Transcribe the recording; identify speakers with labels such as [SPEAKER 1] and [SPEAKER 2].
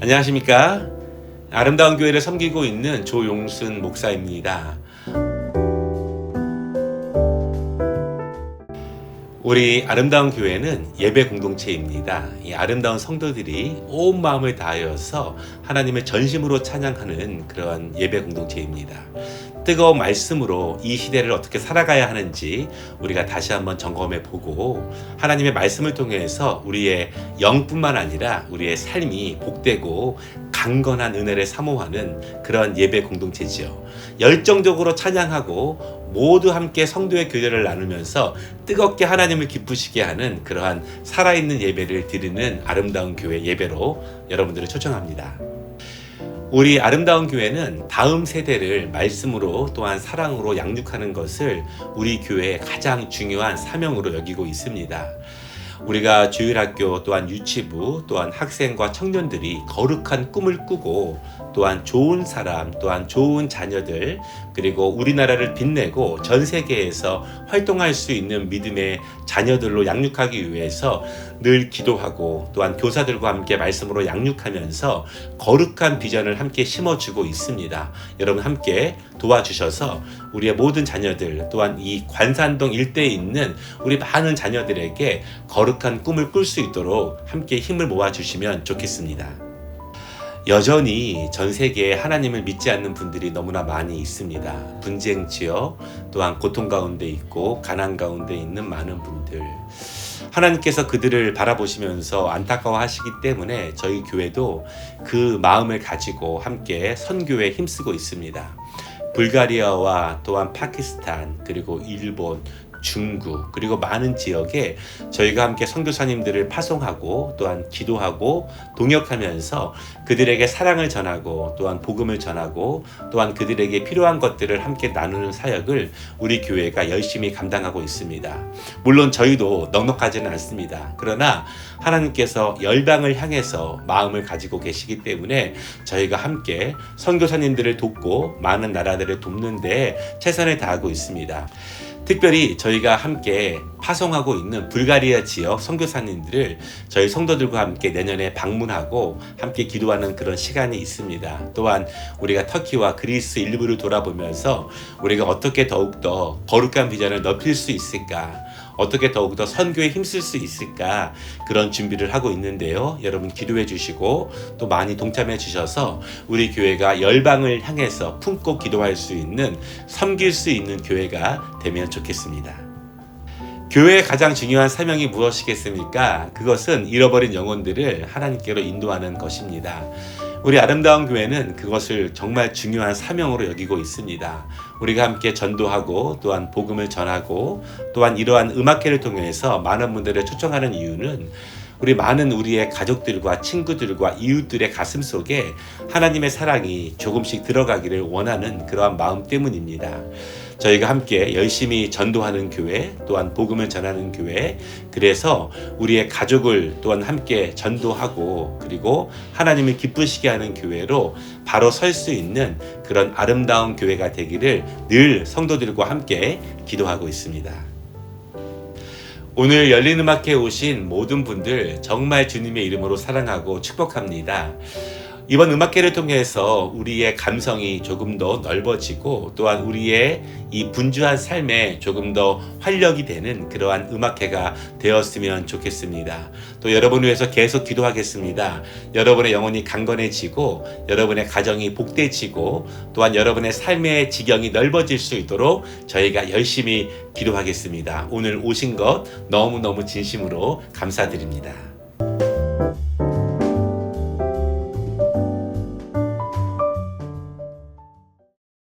[SPEAKER 1] 안녕하십니까. 아름다운 교회를 섬기고 있는 조용순 목사입니다. 우리 아름다운 교회는 예배 공동체입니다. 이 아름다운 성도들이 온 마음을 다하여서 하나님을 전심으로 찬양하는 그러한 예배 공동체입니다. 뜨거운 말씀으로 이 시대를 어떻게 살아가야 하는지 우리가 다시 한번 점검해 보고 하나님의 말씀을 통해서 우리의 영뿐만 아니라 우리의 삶이 복되고 강건한 은혜를 사모하는 그런 예배 공동체지요. 열정적으로 찬양하고 모두 함께 성도의 교제를 나누면서 뜨겁게 하나님을 기쁘시게 하는 그러한 살아있는 예배를 드리는 아름다운 교회 예배로 여러분들을 초청합니다. 우리 아름다운 교회는 다음 세대를 말씀으로 또한 사랑으로 양육하는 것을 우리 교회의 가장 중요한 사명으로 여기고 있습니다. 우리가 주일학교 또한 유치부 또한 학생과 청년들이 거룩한 꿈을 꾸고 또한 좋은 사람 또한 좋은 자녀들 그리고 우리나라를 빛내고 전 세계에서 활동할 수 있는 믿음의 자녀들로 양육하기 위해서 늘 기도하고 또한 교사들과 함께 말씀으로 양육하면서 거룩한 비전을 함께 심어주고 있습니다. 여러분 함께 도와주셔서 우리의 모든 자녀들 또한 이 관산동 일대에 있는 우리 많은 자녀들에게 거룩 한 꿈을 꿀 수 있도록 함께 힘을 모아 주시면 좋겠습니다. 여전히 전 세계에 하나님을 믿지 않는 분들이 너무나 많이 있습니다. 분쟁 지역, 또한 고통 가운데 있고 가난 가운데 있는 많은 분들. 하나님께서 그들을 바라보시면서 안타까워 하시기 때문에 저희 교회도 그 마음을 가지고 함께 선교에 힘쓰고 있습니다. 불가리아와 또한 파키스탄 그리고 일본 중국 그리고 많은 지역에 저희가 함께 선교사님들을 파송하고 또한 기도하고 동역하면서 그들에게 사랑을 전하고 또한 복음을 전하고 또한 그들에게 필요한 것들을 함께 나누는 사역을 우리 교회가 열심히 감당하고 있습니다. 물론 저희도 넉넉하지는 않습니다. 그러나 하나님께서 열방을 향해서 마음을 가지고 계시기 때문에 저희가 함께 선교사님들을 돕고 많은 나라들을 돕는데 최선을 다하고 있습니다. 특별히 저희가 함께 파송하고 있는 불가리아 지역 선교사님들을 저희 성도들과 함께 내년에 방문하고 함께 기도하는 그런 시간이 있습니다. 또한 우리가 터키와 그리스 일부를 돌아보면서 우리가 어떻게 더욱더 거룩한 비전을 넓힐 수 있을까 어떻게 더욱더 선교에 힘쓸 수 있을까 그런 준비를 하고 있는데요. 여러분 기도해 주시고 또 많이 동참해 주셔서 우리 교회가 열방을 향해서 품고 기도할 수 있는 섬길 수 있는 교회가 되면 좋겠습니다. 교회의 가장 중요한 사명이 무엇이겠습니까? 그것은 잃어버린 영혼들을 하나님께로 인도하는 것입니다. 우리 아름다운 교회는 그것을 정말 중요한 사명으로 여기고 있습니다. 우리가 함께 전도하고 또한 복음을 전하고 또한 이러한 음악회를 통해서 많은 분들을 초청하는 이유는 우리 많은 우리의 가족들과 친구들과 이웃들의 가슴 속에 하나님의 사랑이 조금씩 들어가기를 원하는 그러한 마음 때문입니다. 저희가 함께 열심히 전도하는 교회, 또한 복음을 전하는 교회, 그래서 우리의 가족을 또한 함께 전도하고 그리고 하나님을 기쁘시게 하는 교회로 바로 설 수 있는 그런 아름다운 교회가 되기를 늘 성도들과 함께 기도하고 있습니다. 오늘 열린 음악회에 오신 모든 분들 정말 주님의 이름으로 사랑하고 축복합니다. 이번 음악회를 통해서 우리의 감성이 조금 더 넓어지고 또한 우리의 이 분주한 삶에 조금 더 활력이 되는 그러한 음악회가 되었으면 좋겠습니다. 또 여러분을 위해서 계속 기도하겠습니다. 여러분의 영혼이 강건해지고 여러분의 가정이 복되지고 또한 여러분의 삶의 지경이 넓어질 수 있도록 저희가 열심히 기도하겠습니다. 오늘 오신 것 너무너무 진심으로 감사드립니다.